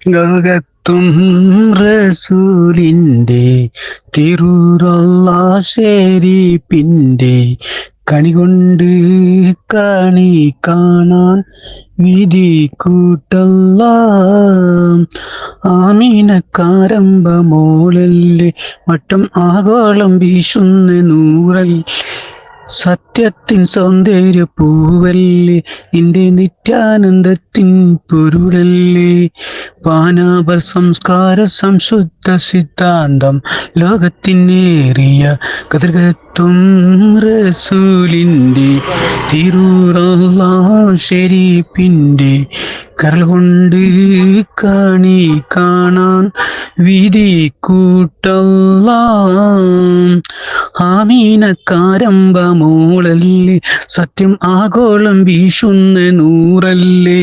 ലോകത്തും റസൂലിന്റെ തിരുറല്ല ഷെരീപ്പിന്റെ കണി കൊണ്ട് കണി കാണാൻ വിധി കൂട്ടല്ല ആമീനക്കാരമ്പ മോളല്ലേ വട്ടം ആഗോളം വീശുന്ന നൂറൽ സത്യത്തിൻ സൗന്ദര്യ പൂവല്ലേ എന്റെ നിത്യാനന്ദത്തിൻ പൊരുളല്ലേ. പാനാപർ സംസ്കാര സംശുദ്ധ സിദ്ധാന്തം ലോകത്തിനേറിയ കതൃകത്വം റസൂലിന്റെ തിരൂറല്ല ഷെരീപ്പിന്റെ കരൾ കൊണ്ട് കണി കാണാൻ വിധി കൂട്ടല്ല ആമീനക്കാരമ്പ മോളല്ലേ സത്യം ആഗോളം വീശുന്ന നൂറല്ലേ.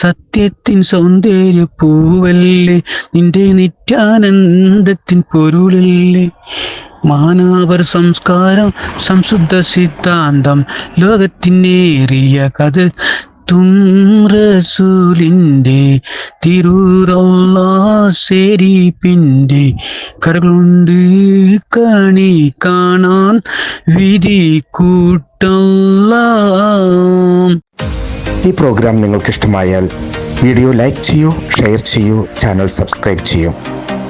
സത്യത്തിൻ സൗന്ദര്യ പൂവല്ലേ നിന്റെ നിത്യാനന്ദത്തിൻ പൊരുളല്ലേ. മാനവർ സംസ്കാരം സംശുദ്ധ സിദ്ധാന്തം ലോകത്തിനേറിയ കഥ തും റസൂലിന്റെ തിരൂറല്ല ശരീപ്പിന്റെ കരകളുണ്ട് കണി കാണാൻ വിധി കൂട്ടല്ല ഈ പ്രോഗ്രാം നിങ്ങൾക്ക് ഇഷ്ടമായാൽ വീഡിയോ ലൈക്ക് ചെയ്യൂ ഷെയർ ചെയ്യൂ ചാനൽ സബ്സ്ക്രൈബ് ചെയ്യൂ.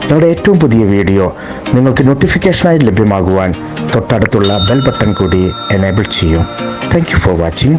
നിങ്ങളുടെ ഏറ്റവും പുതിയ വീഡിയോ നിങ്ങൾക്ക് നോട്ടിഫിക്കേഷനായി ലഭ്യമാകുവാൻ തൊട്ടടുത്തുള്ള ബെൽ ബട്ടൺ കൂടി എനേബിൾ ചെയ്യൂ. Thank for watching